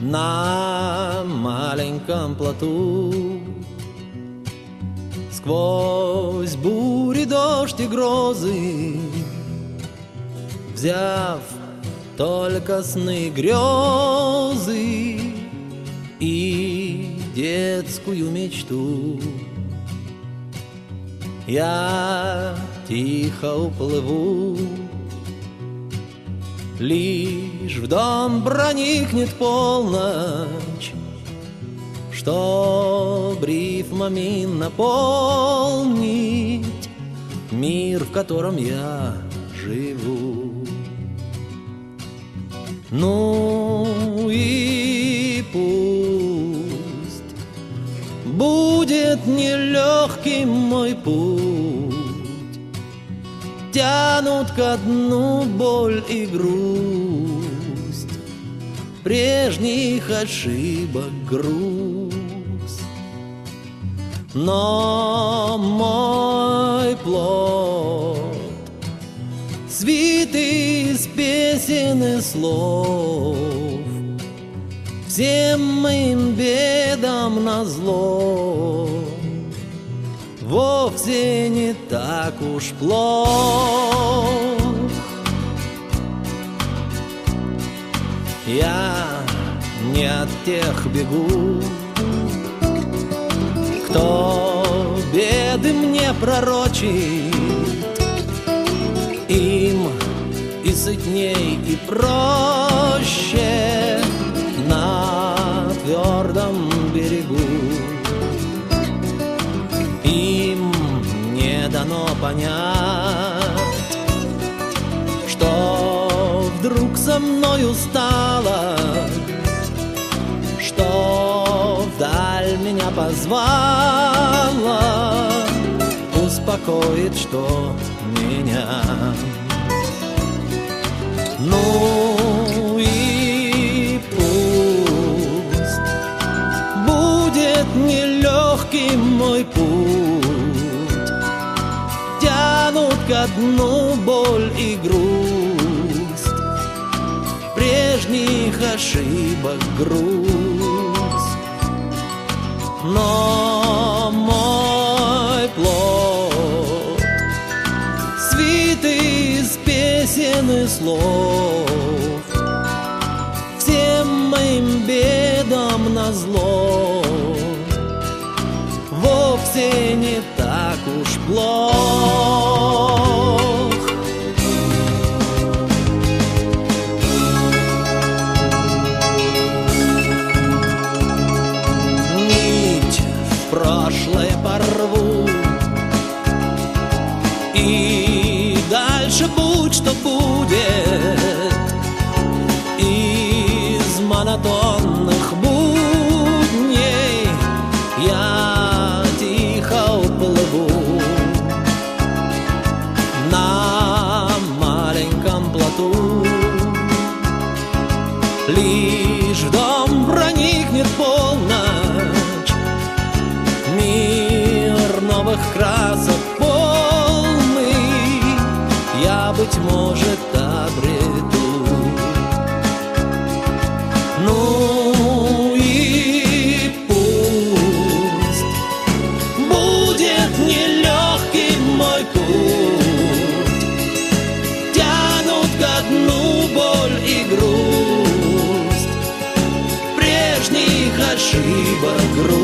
на маленьком плоту. Сквозь бури, дождь и грозы, Взяв только сны грезы И детскую мечту, Я тихо уплыву Лишь в дом проникнет полночь, Чтоб рифмами наполнить Мир, в котором я живу. Ну и пусть будет нелегким мой путь, Тянут ко дну боль и грусть, Прежних ошибок груз. Но мой плод Свит из песен и слов. Всем моим бедам на зло Вовсе не так уж плох. Я не от тех бегу Кто беды мне пророчит. Им и сытней, и проще дано понять Что вдруг со мною стало Что вдаль меня позвала Успокоит, что меня Тянут ко дну боль и грусть, Прежних ошибок грусть. Но мой плод свит из песен и слов, Всем моим бедам на зло Вовсе не так уж плох. И дальше будь что будет Из монотонных будней. Я тихо уплыву На маленьком плоту. Лишь в дом проникнет полночь. Мир новых красок быть может, обрету. Ну и пусть Будет нелегким мой путь. Тянут ко дну боль и грусть Прежних ошибок. грусть